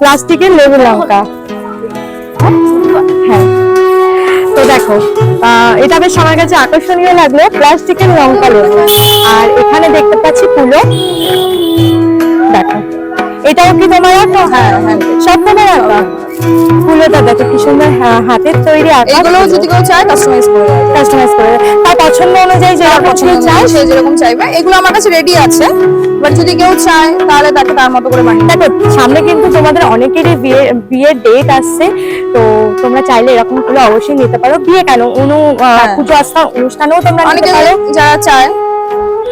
প্লাস্টিকের লেবু লঙ্কা। হ্যাঁ। তো দেখো এটা বেশ আমার কাছে আকর্ষণীয় লাগল প্লাস্টিকের লঙ্কা লেবু। আর এখানে দেখতে পাচ্ছি কুলো দেখো এটাও কি তোমার আঁকা? হ্যাঁ হ্যাঁ। সব তোমার আঁকা? কুলোটা দেখো কি সুন্দর হা- হাতের তৈরি আঁকা। এগুলো যদি কেউ চায় কাস্টমাইজ করে কাস্টমাইজ করে পছন্দ অনুযায়ী যেরকম পছন্দ চায় সে যেরকম চাইবে। এগুলো আমার কাছে রেডি আছে। বাট যদি কেউ চায় তাহলে তাকে তার মতো করে বানিয়ে দেখো সামনে কিন্তু তোমাদের অনেকেরই বিয়ে বিয়ের ডেট আসছে। তো তোমরা চাইলে এরকমগুলো অবশ্যই নিতে পারো। বিয়ে কেন? অনু হ্যাঁ। পুজো আস্থা অনুষ্ঠানেও তোমরা নিতে অনেকে পারো। যারা চায়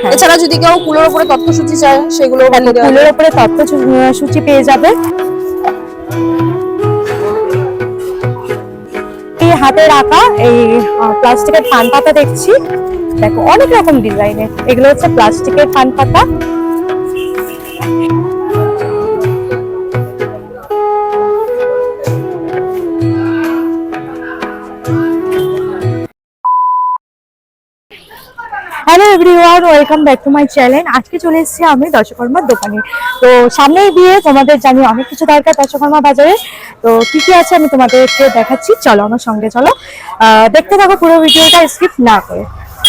হ্যাঁ। এছাড়া যদি কেউ কুলোর উপরে তথ্যসূচি চায় সেগুলো দেখো ফুলের উপরে তথ্য সূ- সূচি পেয়ে যাবে। হাতে রাখা এই প্লাস্টিকের পান পাতা দেখছি। দেখো, অনেক রকম ডিজাইনের এগুলো হচ্ছে প্লাস্টিকের পান পাতা। Hello everyone welcome back to my channel আজকে চলে এসেছি আমি দশকর্মার দোকানে। তো সামনেই বিয়ে তোমাদের জানি অনেক কিছু দরকার দশকর্মা বাজারে। তো কি কি আছে আমি তোমাদেরকে দেখাচ্ছি। চলো আমার সঙ্গে চলো। দেখতে থাকো পুরো ভিডিওটা স্কিপ না করে।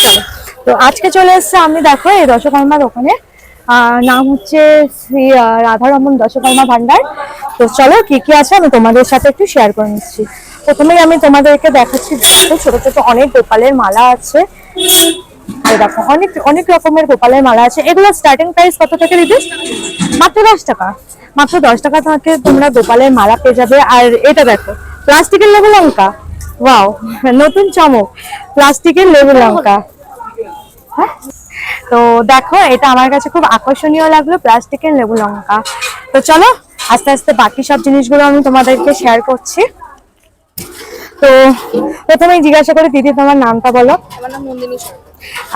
চলো। তো আজকে চলে এসেছে আমি দেখো এই দশকর্মা দোকানে। নাম হচ্ছে শ্রী রাধারমন দশকর্মা ভান্ডার। তো চলো কি কি আছে আমি তোমাদের সাথে একটু শেয়ার করে নিচ্ছি। প্রথমেই আমি তোমাদেরকে দেখাচ্ছি দেখো, ছোট ছোট অনেক গোপালের মালা আছে। এই দেখো। অনেক অনেক রকমের গোপালের মালা আছে। এগুলো স্টার্টিং প্রাইস কত থেকে দিদি? মাত্র দশ টাকা। মাত্র দশ টাকা থেকে তোমরা গোপালের মালা পেয়ে যাবে। আর এটা দেখো প্লাস্টিকের লেবু লঙ্কা। ওয়াও নতুন চমক। প্লাস্টিকের লেবু লঙ্কা। হ্যাঁ? তো দেখো এটা আমার কাছে খুব আকর্ষণীয় লাগল প্লাস্টিকের লেবু লঙ্কা। তো চলো আস্তে আস্তে বাকি সব জিনিসগুলো আমি তোমাদেরকে শেয়ার করছি। তো প্রথমে জিজ্ঞাসা করে দিদি তোমার নামটা বলো। আমার নাম নন্দিনী।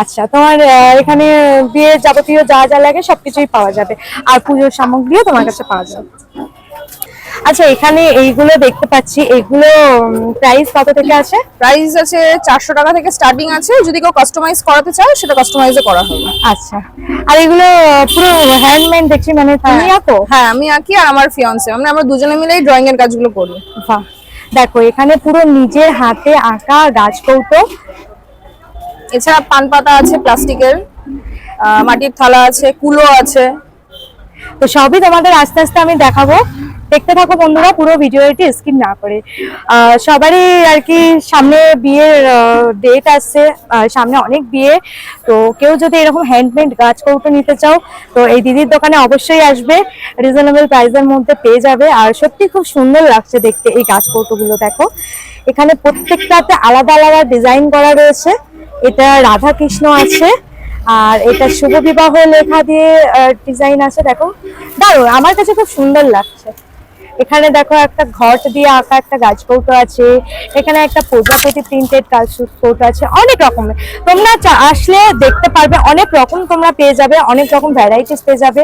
আচ্ছা তোমার এখানে বিয়ের যাবতীয় যা যা লাগে সবকিছুই পাওয়া যাবে। আর পুজোর সামগ্রীও তোমার কাছে পাওয়া যাবে। আচ্ছা এখানে এইগুলো দেখতে পাচ্ছি। এগুলো প্রাইস কত থেকে আছে প্রাইস আছে চারশো টাকা থেকে স্টার্টিং আছে। যদি কেউ কাস্টমাইজ করাতে চায় সেটা কাস্টমাইজে করা হবে। আচ্ছা আর এগুলো পুরো হ্যান্ডমেড দেখছি মানে তুমি আঁকো হ্যাঁ আমি আঁকি আর আমার ফিয়ান্সে আমরা আমরা দুজনে মিলেই ড্রয়িং এর কাজগুলো করি। বাহ। দেখো এখানে পুরো নিজের হাতে আঁকা গাছ কৌটো এছাড়া পান পাতা আছে, প্লাস্টিকের মাটির থালা আছে, কুলো আছে। তো সবই তোমাদের আস্তে আস্তে আমি দেখাবো। দেখতে থাকো বন্ধুরা, পুরো ভিডিওটি স্কিপ না করে। সবারই আর কি সামনে বিয়ের ডেট আসছে। সামনে অনেক বিয়ে। তো কেউ যদি এরকম হ্যান্ডমেড গাছ কৌটো নিতে চাও, তো এই দিদির দোকানে অবশ্যই আসবে। রিজনেবল প্রাইসের মধ্যে পেয়ে যাবে। আর সত্যি খুব সুন্দর লাগছে দেখতে এই গাছ কৌটোগুলো, দেখো। এখানে প্রত্যেকটাতে আলাদা আলাদা ডিজাইন করা রয়েছে। এটা রাধা কৃষ্ণ আছে, আর এটা শুভ বিবাহ লেখা দিয়ে ডিজাইন আছে, দেখো। দারুণ, আমার কাছে খুব সুন্দর লাগছে। এখানে দেখো একটা ঘট দিয়ে আঁকা একটা গাছ কৌটো আছে, এখানে একটা প্রজাপতি প্রিন্টেড গাছ কৌটো আছে, অনেক রকমের তোমরা আসলে দেখতে পারবে, অনেক রকম তোমরা পেয়ে যাবে, অনেক রকম ভ্যারাইটিস পেয়ে যাবে।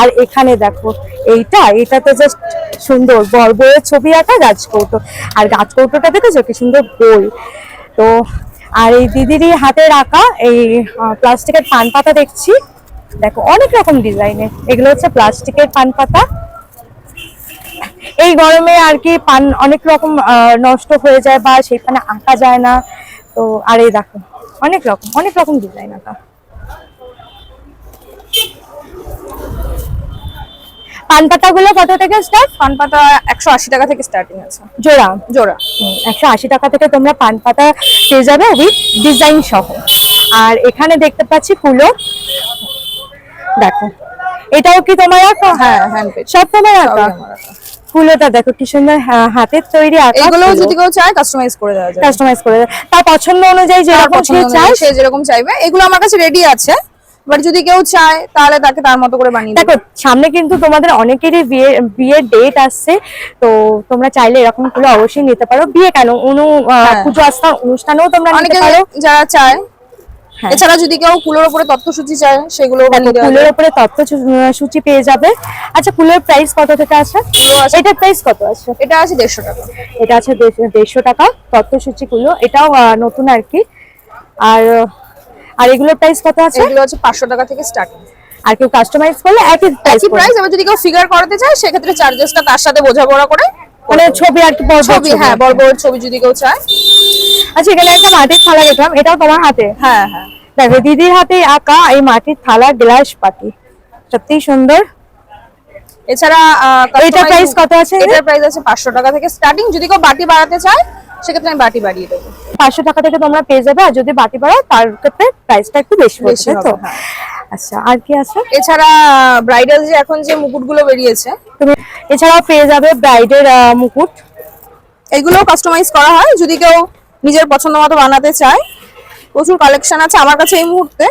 আর এখানে দেখো, এইটা এটা তো জাস্ট সুন্দর বর বউয়ের ছবি আঁকা গাছ কৌটো আর গাছ কৌটোটা দেখেছ? কি সুন্দর গোল। তো আর এই দিদিরই হাতে রাখা এই প্লাস্টিকের পান পাতা দেখছি। দেখো, অনেক রকম ডিজাইনের। এগুলো হচ্ছে প্লাস্টিকের পান পাতা এই গরমে আর কি পান অনেক রকম নষ্ট হয়ে যায় বা সেখানে আঁকা যায় না। তো, আর এই দেখো, অনেক রকম অনেক রকম ডিজাইন আঁকা। পান পাতাগুলো কত থেকে স্টার্ট পান পাতা একশো আশি টাকা থেকে স্টার্টিং আছে। জোড়া? জোড়া। একশো আশি টাকা থেকে তোমরা পান পাতা পেয়ে যাবে উইথ ডিজাইন সহ। আর এখানে দেখতে পাচ্ছি ফুলও দেখো এটাও কি তোমার আঁকা? হ্যাঁ হ্যান্ড সব তোমার আঁকা? ফুলোটা দেখো কি সুন্দর হাতের তৈরি এগুলো যদি কেউ চায় কাস্টমাইজ করে দেওয়া যায় কাস্টমাইজ করে দেয়। তার পছন্দ অনুযায়ী যেরকম সে চায়। সে যেরকম চাইবে। এগুলো আমার কাছে রেডি আছে। বাট যদি কেউ চায় তাহলে তাকে তার মতো করে বানিয়ে দেখো সামনে কিন্তু তোমাদের অনেকেরই বিয়ে বিয়ের ডেট আসছে তো তোমরা চাইলে এরকমগুলো অবশ্যই নিতে পারো। বিয়ে কেন? অনু হ্যাঁ। পুজো আস্থা অনুষ্ঠানেও তোমরা নিতে পারো। যারা চায় হ্যাঁ। এছাড়া যদি কেউ কুলোর উপরে তথ্যসূচি চায় সেগুলো ফুলের। উপরে তত্ত্ব সূ- সূচি পেয়ে যাবে। আচ্ছা ফুলের প্রাইস কত থেকে আছে। এটার প্রাইস কত আছে? এটা আছে দেড়শো টাকা। এটা আছে দেড়- দেড়শো টাকা তত্ত্ব সূচি গুলো এটাও নতুন আর কি। আর আর এগুলোর প্রাইস কত আছে? এগুলো হচ্ছে পাঁচশো টাকা থেকে স্টার্টিং আর কেউ কাস্টমাইজ করলে একই প্রাইস প্রাইস এবার যদি কেউ ফিগার করাতে চায় সেক্ষেত্রে চার্জেসটা তার সাথে বোঝাপড়া করে মানে ছবি আর কি ছবি হ্যাঁ বড় বড় ছবি যদি কেউ চায়। আচ্ছা এখানে একটা মাটির থালা দেখলাম এটাও তোমার হাতে? হ্যাঁ হ্যাঁ। দেখো দিদির হাতে আঁকা এই মাটির থালা গ্লাস পাতি। সত্যি সুন্দর। এছাড়া এটার customize- কত আছে? এটার প্রাইস আছে পাঁচশো টাকা থেকে স্টার্টিং যদি কেউ বাটি বাড়াতে চায় সেক্ষেত্রে আমি বাটি বাড়িয়ে দেবো। পাঁচশো টাকা থেকে তোমরা পেয়ে যাবে আর যদি বাটি বাড়াও তার ক্ষেত্রে প্রাইসটা একটু বেশি বেশি হবে, তো? হ্যাঁ। আচ্ছা আর কি আছে? এছাড়া ব্রাইডাল যে এখন যে মুকুটগুলো বেরিয়েছে। তুমি এছাড়াও পেয়ে যাবে ব্রাইডের মুকুট। এগুলো কাস্টমাইজ করা হয় যদি কেউ নিজের পছন্দ মতো বানাতে চায়। প্রচুর কালেকশন আছে আমার কাছে এই মুহূর্তে।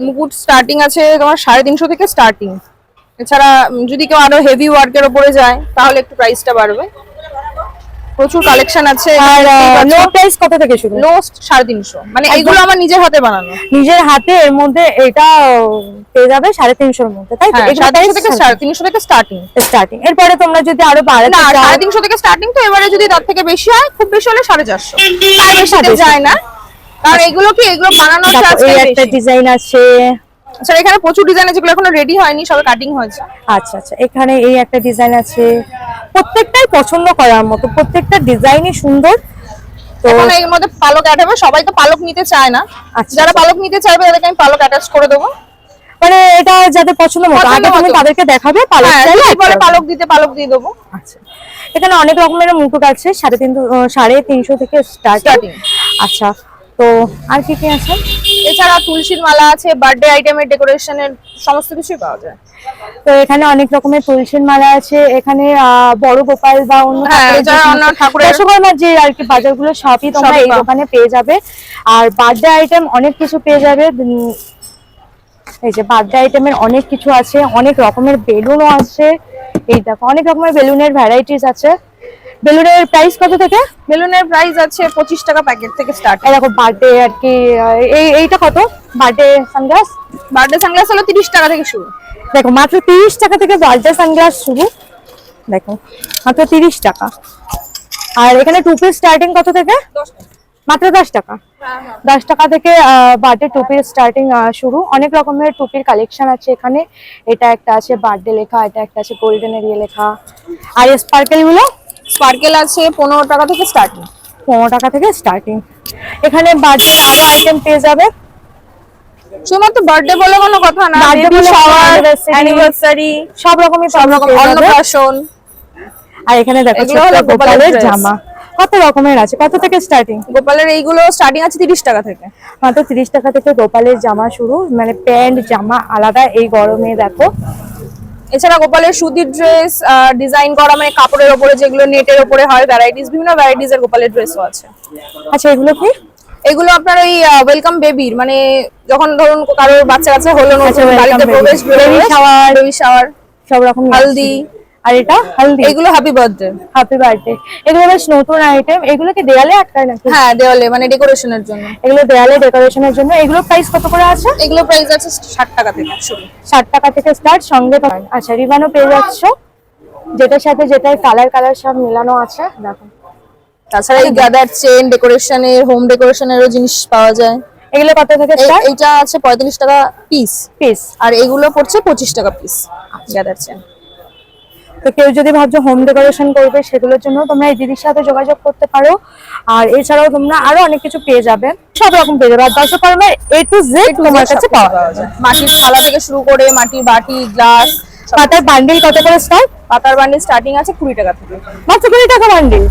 মুকুট স্টার্টিং আছে তোমার সাড়ে তিনশো থেকে স্টার্টিং এছাড়া যদি কেউ আরও হেভি ওয়ার্কের ওপরে যায় তাহলে একটু প্রাইসটা বাড়বে। প্রচুর কালেকশন আছে আর লো প্রাইস কত থেকে শুরু? লো সাড়ে তিনশো। মানে এইগুলো আমার নিজের হাতে বানানো। নিজের হাতে এর মধ্যে এটা পেয়ে যাবে সাড়ে তিনশোর মধ্যে তাই তো? হ্যাঁ সাড়ে তিনশো থেকে সাড়ে তিনশো। থেকে স্টার্টিং স্টার্টিং এরপরে তোমরা যদি আরও বাড়াতে না চাও সাড়ে তিনশো থেকে স্টার্টিং তো এবারে যদি তার থেকে বেশি হয় খুব বেশি হলে সাড়ে চারশো। তার বেশি। যায় না। কারণ এগুলো কি এগুলো বানানো আছে একটা ডিজাইন আছে। আচ্ছা এখানে প্রচুর ডিজাইন আছে যেগুলো এখনও রেডি হয়নি সবে কাটিং হয়েছে। আচ্ছা আচ্ছা এখানে এই একটা ডিজাইন আছে। প্রত্যেকটাই পছন্দ করার মতো প্রত্যেকটা ডিজাইনই সুন্দর। এখন এর মধ্যে পালক অ্যাড হবে সবাই তো পালক নিতে চায় না। আচ্ছা, যারা আচ্ছা। পালক নিতে চাইবে তাদেরকে আমি পালক অ্যাটাচ করে দেবো। মানে এটা যাদের পছন্দ মতো আগে তুমি তাদেরকে দেখাবে পালক হ্যাঁ চাইলে। পালক দিতে পালক দিয়ে দেবো। আচ্ছা এখানে অনেক রকমের মুকুট আছে সাড়ে তিন সাড়ে তিনশো থেকে স্টার্টিং। আচ্ছা তো আর কি কি আছে? এছাড়া তুলসীর মালা আছে বার্থডে আইটেমের ডেকোরেশনের সমস্ত কিছুই পাওয়া যায়। তো এখানে অনেক রকমের তুলসীর মালা আছে এখানে বড় গোপাল বা অন্য হ্যাঁ, ঠাকুরের যে আর কি বাজারগুলো সবই তোমরা এই দোকানে পেয়ে যাবে। আর বার্থডে আইটেম অনেক কিছু পেয়ে যাবে। এই যে বার্থডে আইটেমের অনেক কিছু আছে অনেক রকমের বেলুনও আছে। এই দেখো অনেক রকমের বেলুনের ভ্যারাইটিস আছে। বেলুনের প্রাইস কত থেকে? বেলুনের প্রাইস আছে পঁচিশ টাকা প্যাকেট থেকে স্টার্ট দেখো বার্থডে আর কি এই এইটা কত? বার্থডে সানগ্লাস বার্থডে সানগ্লাস হলো তিরিশ টাকা থেকে শুরু। দেখো মাত্র তিরিশ টাকা থেকে বার্থডে সানগ্লাস শুরু। দেখো মাত্র তিরিশ টাকা। আর এখানে টুপির স্টার্টিং কত থেকে? মাত্র দশ টাকা। দশ টাকা থেকে বার্থডে টুপির স্টার্টিং শুরু। অনেক রকমের টুপির কালেকশন আছে এখানে। এটা একটা আছে বার্থডে লেখা এটা একটা আছে গোল্ডেনের ইয়ে লেখা। আর স্পার্কেলগুলো? স্পার্কেল আছে পনেরো টাকা থেকে স্টার্টিং পনেরো টাকা থেকে স্টার্টিং এখানে বার্থডে আরও আইটেম পেয়ে যাবে। শুধুমাত্র বার্থডে বলে কোনো কথা না Birthday শাওয়ার অ্যানিভার্সারি সব রকমই সব রকম অন্নপ্রাশন। আর এখানে দেখো গোপালের জামা। কত রকমের আছে? কত থেকে স্টার্টিং গোপালের এইগুলো স্টার্টিং আছে তিরিশ টাকা থেকে। মাত্র তিরিশ টাকা থেকে গোপালের জামা শুরু। মানে প্যান্ট জামা আলাদা। এই গরমে দেখো এছাড়া গোপালের সুতির ড্রেস ডিজাইন করা মানে কাপড়ের ওপরে যেগুলো নেটের ওপরে হয় ভ্যারাইটিস বিভিন্ন ভ্যারাইটিস এর গোপালের ড্রেসও আছে। আচ্ছা এগুলো কি? এগুলো আপনার ওই ওয়েলকাম বেবির মানে যখন ধরুন কারোর বাচ্চা কাচ্চা হলো না নতুন বাড়িতে। প্রবেশ বেবি শাওয়ার বেবি শাওয়ার সব রকম হালদি আর এটা হালদি এগুলো হ্যাপি বার্থডে হ্যাপি বার্থডে এগুলো বেশ নতুন আইটেম এগুলো কি দেয়ালে আটকায় নাকি? হ্যাঁ দেওয়ালে মানে ডেকোরেশনের জন্য। এগুলো দেয়ালে ডেকোরেশনের জন্য। এগুলো প্রাইস কত করে আছে? এগুলো প্রাইস আছে ষাট টাকা থেকে শুরু। ষাট টাকা থেকে স্টার্ট সঙ্গে। আচ্ছা রিবানও পেয়ে যাচ্ছ। যেটার সাথে যেটাই কালার কালার সব মেলানো আছে। দেখো। তাছাড়া এই গ্যাদার চেন ডেকোরেশনের হোম ডেকোরেশনেরও জিনিস পাওয়া যায়। এগুলো কত থেকে স্টার্ট এইটা আছে পঁয়তাল্লিশ টাকা পিস পিস আর এগুলো পড়ছে পঁচিশ টাকা পিস গ্যাদার চেন তো কেউ যদি ভাবছ হোম ডেকোরেশন করবে সেগুলোর জন্য তোমরা এই দিদির সাথে যোগাযোগ করতে পারো। আর এছাড়াও তোমরা আরও অনেক কিছু পেয়ে যাবে। সব রকম পেয়ে যাবে। আর দশকর্মার এ টু জেড তোমার কাছে পাওয়া যাবে। মাটির থালা থেকে শুরু করে মাটির বাটি গ্লাস পাতার বান্ডিল কত করে স্টার্ট পাতার বান্ডিল স্টার্টিং আছে কুড়ি টাকা থেকে। মাত্র কুড়ি টাকা বান্ডিল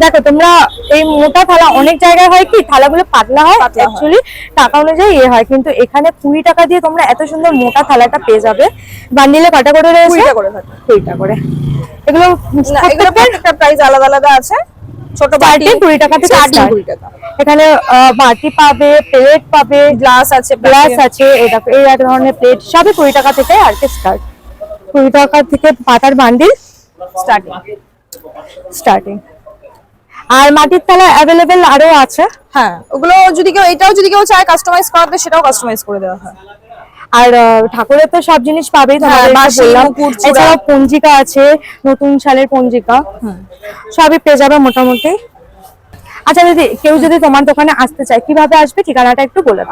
দেখো তোমরা এই মোটা থালা অনেক জায়গায় হয় কি থালাগুলো পাতলা হয়। অ্যাকচুয়ালি টাকা অনুযায়ী ইয়ে হয় কিন্তু এখানে কুড়ি টাকা দিয়ে তোমরা এত সুন্দর মোটা থালাটা পেয়ে যাবে। বান্ডিলে কটা করে রয়েছে? কুড়িটা করে থাকে কুড়িটা করে। এগুলো এগুলো প্রত্যেকটা প্রাইস আলাদা আলাদা আছে। ছোট বাটি Starting 20 টাকা থেকে কুড়ি টাকা। এখানে আহ, বাটি পাবে প্লেট পাবে গ্লাস আছে গ্লাস আছে। এই এই এক ধরনের প্লেট সবই কুড়ি টাকা থেকে আর কি স্টার্ট কুড়ি টাকা থেকে পাতার বান্ডিল। স্টার্টিং স্টার্টিং আর মাটির থালা অ্যাভেলেবেল আরও আছে। হ্যাঁ ওগুলো যদি কেউ এটাও যদি কেউ চায় কাস্টমাইজ করাতে সেটাও কাস্টমাইজ করে দেওয়া হয়। আর ঠাকুরের তো সব জিনিস পাবেই হ্যাঁ। এছাড়াও পঞ্জিকা আছে নতুন সালের পঞ্জিকা। সবই পেয়ে যাবে মোটামুটি। আচ্ছা দিদি, কেউ যদি তোমার দোকানে আসতে চায়, কীভাবে আসবে? ঠিকানাটা একটু বলে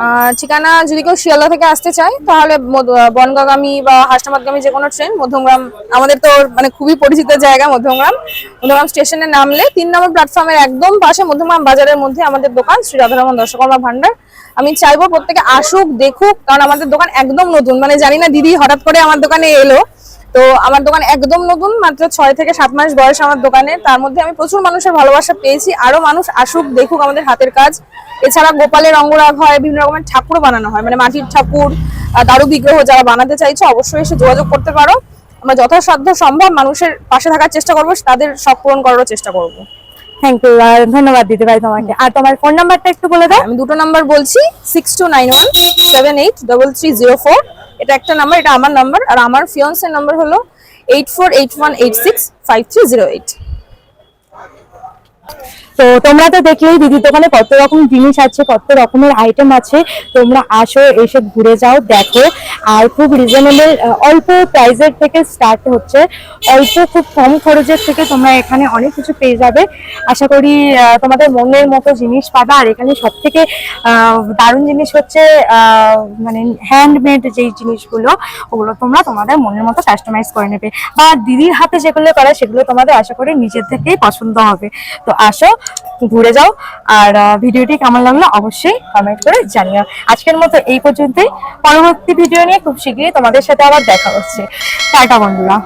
ঠিকানা যদি কেউ শিয়ালদা থেকে আসতে চায়, তাহলে বনগাগামী বা হাসনাবাদগামী যে কোনো ট্রেন মধ্যমগ্রাম আমাদের তো মানে খুবই পরিচিত জায়গা মধ্যমগ্রাম মধ্যমগ্রাম স্টেশনে নামলে তিন নম্বর প্ল্যাটফর্মের একদম পাশে মধ্যমগ্রাম বাজারের মধ্যে আমাদের দোকান, শ্রী রাধারমন দর্শকর্মা ভান্ডার আমি চাইব প্রত্যেকে আসুক, দেখুক, কারণ আমাদের দোকান একদম নতুন। মানে জানি না দিদি হঠাৎ করে আমার দোকানে এলো। তো আমার দোকান একদম নতুন মাত্র ছয় থেকে সাত মাস বয়স আমার দোকানে। তার মধ্যে আমি প্রচুর মানুষের ভালোবাসা পেয়েছি। আরও মানুষ আসুক দেখুক আমাদের হাতের কাজ। এছাড়া গোপালের অঙ্গরাগ হয় বিভিন্ন রকমের ঠাকুর বানানো হয়। মানে মাটির ঠাকুর দারু বিগ্রহ যারা বানাতে চাইছো অবশ্যই এসে যোগাযোগ করতে পারো। আমরা যথাসাধ্য সম্ভব মানুষের পাশে থাকার চেষ্টা করব তাদের শখ পূরণ করারও চেষ্টা করব। থ্যাংক ইউ ধন্যবাদ দিদি ভাই তোমাকে। আর তোমার ফোন নাম্বারটা একটু বলে দাও। আমি দুটো নাম্বার বলছি six two nine one seven eight double three zero four এটা একটা নাম্বার এটা আমার নাম্বার আর আমার ফিয়ন্সের নাম্বার হলো eight four eight one eight six five three zero eight তো তোমরা তো দেখলেই দিদির দোকানে কত রকম জিনিস আছে, কত রকমের আইটেম আছে। তোমরা আসো, এসে ঘুরে যাও, দেখো। আর খুব রিজনেবল অল্প প্রাইসের থেকে স্টার্ট হচ্ছে। অল্প খুব কম খরচের থেকে তোমরা এখানে অনেক কিছু পেয়ে যাবে। আশা করি তোমাদের মনের মতো জিনিস পাবে। আর এখানে সব থেকে দারুণ জিনিস হচ্ছে মানে হ্যান্ডমেড যেই জিনিসগুলো, ওগুলো তোমরা তোমাদের মনের মতো কাস্টমাইজ করে নেবে। বা দিদির হাতে যেগুলো করা, সেগুলো তোমাদের আশা করি নিজের থেকেই পছন্দ হবে। তো আসো, ঘুরে যাও। আর ভিডিওটি কেমন লাগল অবশ্যই কমেন্ট করে জানিও। আজকের মতো এই পর্যন্তই। পরবর্তী ভিডিও নিয়ে খুব শীঘ্রই তোমাদের সাথে আবার দেখা হচ্ছে। টাটা বন্ধুরা।